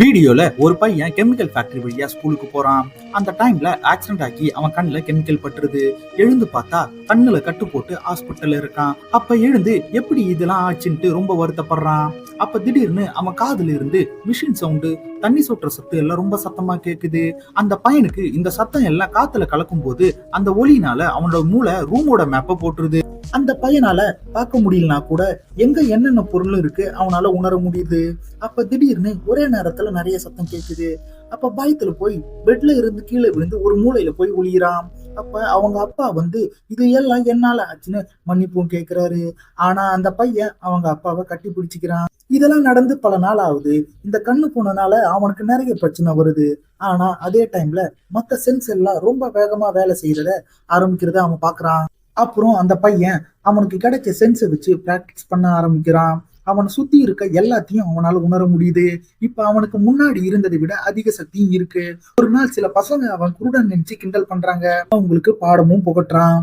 வீடியோல ஒரு பையன் கெமிக்கல் ஃபேக்டரி வழியா ஸ்கூலுக்கு போறான். அந்த டைம்ல ஆக்சிடென்ட் ஆகி அவன் கண்ணுல கெமிக்கல் பட்டுருது. எழுந்து பார்த்தா கண்ணுல கட்டு போட்டு ஹாஸ்பிட்டல்ல இருக்கான். அப்ப எழுந்து எப்படி இதெல்லாம் ஆச்சுன்ட்டு ரொம்ப வருத்தப்படுறான். அப்ப திடீர்னு அவன் காதுல இருந்து மிஷின் சவுண்டு தண்ணி சொட்டுற சத்து எல்லாம் ரொம்ப சத்தமா கேக்குது. அந்த பையனுக்கு இந்த சத்தம் எல்லாம் காத்துல கலக்கும் போது அந்த ஒளினால அவனோட மூளை ரூமோட மேப்ப போட்டுருது. அந்த பையனால பார்க்க முடியலனா கூட எங்க என்னென்ன பொருளும் இருக்கு அவனால உணர முடியுது. அப்ப திடீர்னு ஒரே நேரத்துல நிறைய சத்தம் கேக்குது. அப்ப பயத்துல போய் பெட்ல இருந்து கீழே விழுந்து ஒரு மூளையில போய் ஒளியிறான். அப்ப அவங்க அப்பா வந்து இது எல்லாம் என்னால ஆச்சுன்னு மன்னிப்பும் கேக்குறாரு. ஆனா அந்த பையன் அவங்க அப்பாவை கட்டி பிடிச்சிக்கிறான் இதெல்லாம் நடந்து பல நாள் ஆகுது. இந்த கண்ணு போனனால அவனுக்கு நிறைய பிரச்சனை வருது. ஆனா அதே டைம்ல மத்த சென்ஸ் எல்லாம் ரொம்ப வேகமா வேலை செய்யறத ஆரம்பிக்கிறத அவன் பாக்குறான் அப்புறம் அந்த பையன் அவனுக்கு கிடைச்ச சென்ஸை வச்சு பிராக்டிஸ் பண்ண ஆரம்பிக்கிறான். அவனை சுத்தி இருக்க எல்லாத்தையும் அவனால உணர முடியுது. இப்ப அவனுக்கு முன்னாடி இருந்ததை விட அதிக சக்தியும் இருக்கு. ஒரு நாள் சில பசங்க அவன் குருடன் நினைச்சு கிண்டல் பண்றாங்க. அவங்களுக்கு பாடமும் புகட்டுறான்.